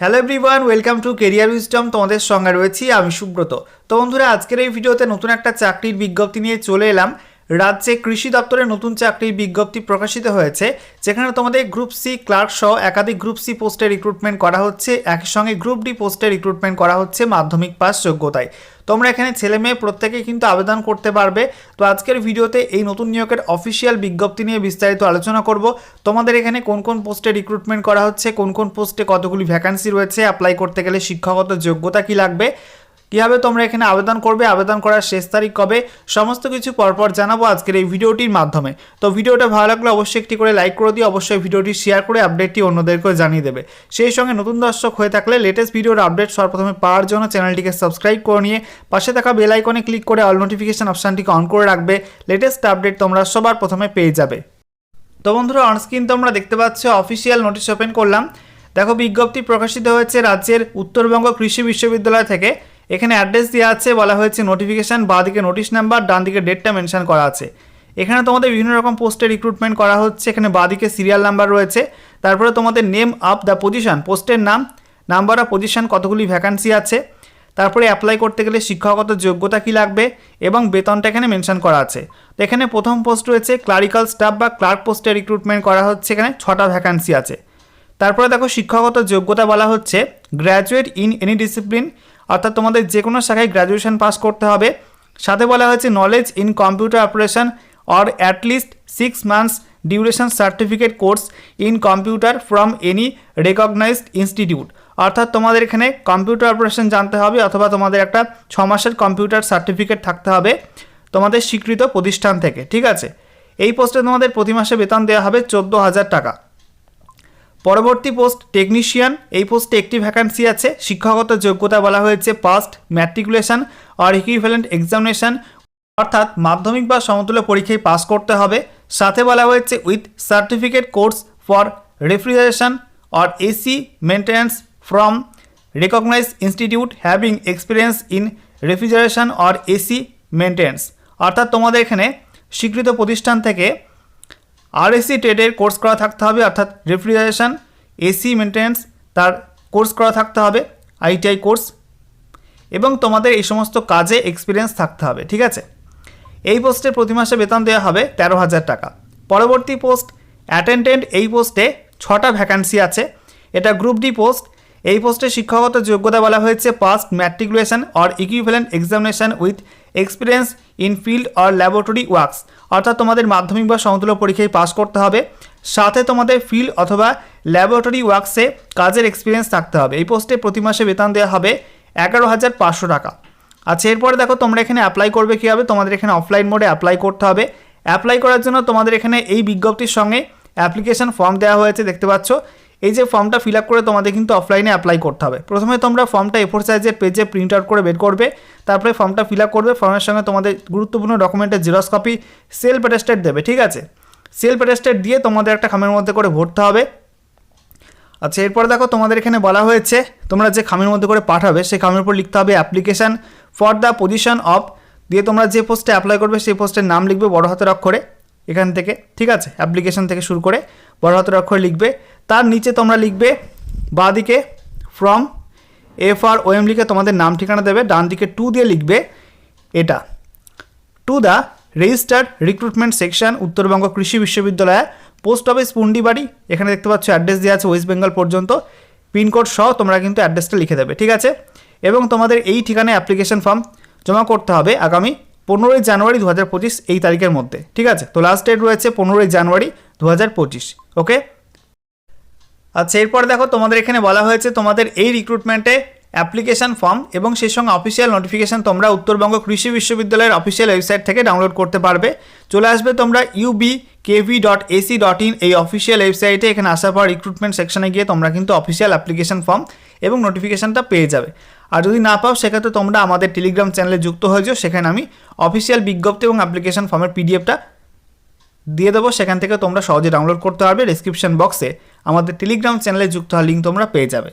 Hello everyone welcome to career wisdom তোমাদের সঙ্গে রয়েছি আমি সুব্রত। তো বন্ধুরা, আজকের এই ভিডিওতে নতুন একটা চাকরির বিজ্ঞপ্তি নিয়ে চলে এলাম। রাজ্যে কৃষি দপ্তরে নতুন চাকরির বিজ্ঞপ্তি প্রকাশিত হয়েছে, যেখানে তোমাদের গ্রুপ সি ক্লার্ক সহ একাধিক গ্রুপ সি পোস্টে রিক্রুটমেন্ট করা হচ্ছে। একই সঙ্গে গ্রুপ ডি পোস্টে রিক্রুটমেন্ট করা হচ্ছে মাধ্যমিক পাস যোগ্যতায়। তোমরা এখানে ছেলে মেয়ে প্রত্যেকেই কিন্তু আবেদন করতে পারবে। তো আজকের ভিডিওতে এই নতুন নিয়োগের অফিসিয়াল বিজ্ঞপ্তি নিয়ে বিস্তারিত আলোচনা করব। তোমাদের এখানে কোন কোন পোস্টে রিক্রুটমেন্ট করা হচ্ছে, কোন কোন পোস্টে কতগুলি ভ্যাকান্সি রয়েছে অ্যাপ্লাই করতে গেলে শিক্ষাগত যোগ্যতা কি লাগবে কীভাবে তোমরা এখানে আবেদন করবে, আবেদন করার শেষ তারিখ কবে, সমস্ত কিছু পরপর জানাব আজকের এই ভিডিওটির মাধ্যমে। তো ভিডিওটা ভালো লাগলে অবশ্যই একটি করে লাইক করে দিও, অবশ্যই ভিডিওটি শেয়ার করে আপডেটটি অন্যদেরকেও জানিয়ে দেবে। সেই সঙ্গে নতুন দর্শক হয়ে থাকলে লেটেস্ট ভিডিওর আপডেট সর্বপ্রথমে পাওয়ার জন্য চ্যানেলটিকে সাবস্ক্রাইব করে নিয়ে পাশে থাকা বেল আইকনে ক্লিক করে অল নোটিফিকেশন অপশানটিকে অন করে রাখবে। লেটেস্ট আপডেট তোমরা সবার প্রথমে পেয়ে যাবে। তো বন্ধুরা অনস্ক্রিন তোমরা দেখতে পাচ্ছ অফিসিয়াল নোটিশ ওপেন করলাম। দেখো, বিজ্ঞপ্তি প্রকাশিত হয়েছে রাজ্যের উত্তরবঙ্গ কৃষি বিশ্ববিদ্যালয় থেকে। এখানে অ্যাড্রেস দেওয়া আছে, বলা হয়েছে নোটিফিকেশান বা দিকে নোটিশ নাম্বার ডান দিকে ডেটটা মেনশন করা আছে। এখানে তোমাদের বিভিন্ন রকম পোস্টে রিক্রুটমেন্ট করা হচ্ছে, এখানে বাদিকে সিরিয়াল নাম্বার রয়েছে। তারপরে তোমাদের নেম আপ দ্য পজিশন পোস্টের নাম নাম্বার অফ পজিশন কতগুলি ভ্যাকান্সি আছে। তারপরে অ্যাপ্লাই করতে গেলে শিক্ষাগত যোগ্যতা কি লাগবে এবং বেতনটা এখানে মেনশন করা আছে। তো এখানে প্রথম পোস্ট রয়েছে ক্লারিক্যাল স্টাফ বা ক্লার্ক পোস্টে রিক্রুটমেন্ট করা হচ্ছে, এখানে ছটা ভ্যাকান্সি আছে। তারপরে দেখো, শিক্ষাগত যোগ্যতা বলা হচ্ছে গ্র্যাজুয়েট ইন এনি ডিসিপ্লিন অর্থাৎ তোমাদের যে কোনো শাখায় গ্র্যাজুয়েশন পাস করতে হবে। সাথে বলা হয়েছে knowledge in computer operation or at least six months duration certificate course in computer from any recognised institute অর্থাৎ তোমাদের এখানে কম্পিউটার অপারেশন জানতে হবে অথবা তোমাদের একটা ছ মাসের কম্পিউটার সার্টিফিকেট থাকতে হবে তোমাদের স্বীকৃত প্রতিষ্ঠান থেকে, ঠিক আছে? এই পোস্টে তোমাদের প্রতি মাসে বেতন দেওয়া হবে চোদ্দ হাজার টাকা। পরবর্তী পোস্ট টেকনিশিয়ান। এই পোস্টে একটি ভ্যাকান্সি আছে। শিক্ষাগত যোগ্যতা বলা হয়েছে পাস্ট ম্যাট্রিকুলেশন আর ইকুইভ্যালেন্ট এক্সামিনেশন অর্থাৎ মাধ্যমিক বা সমতুল্য পরীক্ষায় পাস করতে হবে। সাথে বলা হয়েছে with certificate course for refrigeration or AC maintenance from recognise institute having experience in refrigeration or AC maintenance অর্থাৎ তোমাদের এখানে স্বীকৃত প্রতিষ্ঠান থেকে আরএসি ট্রেডের কোর্স করা থাকতে হবে, অর্থাৎ রেফ্রিজারেশন এসি মেনটেন্যান্স তার কোর্স করা থাকতে হবে আইটিআই কোর্স এবং তোমাদের এই সমস্ত কাজে এক্সপিরিয়েন্স থাকতে হবে, ঠিক আছে? এই পোস্টে প্রতি মাসে বেতন দেওয়া হবে তেরো হাজার টাকা। পরবর্তী পোস্ট অ্যাটেন্ডেন্ট এই পোস্টে ছটা ভ্যাকান্সি আছে। এটা গ্রুপ ডি পোস্ট এই পোস্টে শিক্ষাগত যোগ্যতা বলা হয়েছে passed matriculation or equivalent examination with experience in field or laboratory works অর্থাৎ তোমাদের মাধ্যমিক বা সমতুল্য পরীক্ষায় পাস করতে হবে। সাথে তোমাদের ফিল্ড অথবা ল্যাবরেটরি ওয়ার্কসে কাজের এক্সপিরিয়েন্স থাকতে হবে। এই পোস্টে প্রতি মাসে বেতন দেওয়া হবে এগারো হাজার পাঁচশো টাকা। আচ্ছা এরপরে দেখো তোমরা এখানে অ্যাপ্লাই করবে কী হবে তোমাদের এখানে অফলাইন মোডে অ্যাপ্লাই করতে হবে। অ্যাপ্লাই করার জন্য তোমাদের এখানে এই বিজ্ঞপ্তির সঙ্গে অ্যাপ্লিকেশন ফর্ম দেওয়া হয়েছে, দেখতে পাচ্ছ। এই যে ফর্মটা ফিল আপ করে তোমাদের কিন্তু অফলাইনে অ্যাপ্লাই করতে হবে। প্রথমে তোমরা ফর্মটা এফোর সাইজের পেজে প্রিন্ট আউট করে বের করবে, তারপরে ফর্মটা ফিল আপ করবে ফর্মের সঙ্গে তোমাদের গুরুত্বপূর্ণ ডকুমেন্টের জেরক্স কপি সেলফ অ্যাটেস্টেড দেবে, ঠিক আছে? সেলফ অ্যাটেস্টেড দিয়ে তোমাদের একটা খামের মধ্যে করে ভরতে হবে। আচ্ছা এরপর দেখো তোমাদের এখানে বলা হয়েছে, তোমরা যে খামের মধ্যে করে পাঠাবে, সেই খামের উপর লিখতে হবে application for the position of দিয়ে তোমরা যে পোস্টে অ্যাপ্লাই করবে, সেই পোস্টের নাম লিখবে বড় হাতের অক্ষরে। এখান থেকে, ঠিক আছে? অ্যাপ্লিকেশন থেকে শুরু করে বড় হাতের অক্ষরে লিখবে। তার নিচে তোমরা লিখবে, বাঁদিকে ফ্রম এফ আর ওএম লিখে তোমাদের নাম ঠিকানা দেবে ডান দিকে টু দিয়ে লিখবে এটা। To the registered recruitment section Uttarbanga Krishi Viswavidyalaya post office Pundibari, এখানে দেখতে পাচ্ছ অ্যাড্রেস দেওয়া আছে ওয়েস্ট বেঙ্গল পর্যন্ত। পিনকোড সহ তোমরা কিন্তু অ্যাড্রেসটা লিখে দেবে, ঠিক আছে? এবং তোমাদের এই ঠিকানায় অ্যাপ্লিকেশন ফর্ম জমা করতে হবে আগামী পনেরোই জানুয়ারি দু হাজার পঁচিশ এই তারিখের মধ্যে, ঠিক আছে? তো লাস্ট ডেট রয়েছে পনেরোই জানুয়ারি দু হাজার পঁচিশ ওকে আচ্ছা এরপর দেখো তোমাদের এখানে বলা হয়েছে তোমাদের এই রিক্রুটমেন্টে অ্যাপ্লিকেশন ফর্ম এবং সেই সঙ্গে অফিসিয়াল নোটিফিকেশান তোমরা উত্তরবঙ্গ কৃষি বিশ্ববিদ্যালয়ের অফিসিয়াল ওয়েবসাইট থেকে ডাউনলোড করতে পারবে। চলে আসবে তোমরা UB KV dot AC dot in এই অফিসিয়াল ওয়েবসাইটে এখানে আসার পর রিক্রুটমেন্ট সেকশনে গিয়ে তোমরা কিন্তু অফিসিয়াল অ্যাপ্লিকেশন ফর্ম এবং নোটিফিকেশানটা পেয়ে যাবে। আর যদি না পাও, সেক্ষেত্রে তোমরা আমাদের টেলিগ্রাম চ্যানেলে যুক্ত হয়ে যাও। সেখানে আমি অফিসিয়াল বিজ্ঞপ্তি এবং অ্যাপ্লিকেশন ফর্মের পিডিএফটা দিয়ে দেবো। সেখান থেকে তোমরা সহজে ডাউনলোড করতে পারবে। ডিসক্রিপশন বক্সে আমাদের টেলিগ্রাম চ্যানেলে যুক্ত হওয়ার লিঙ্ক তোমরা পেয়ে যাবে।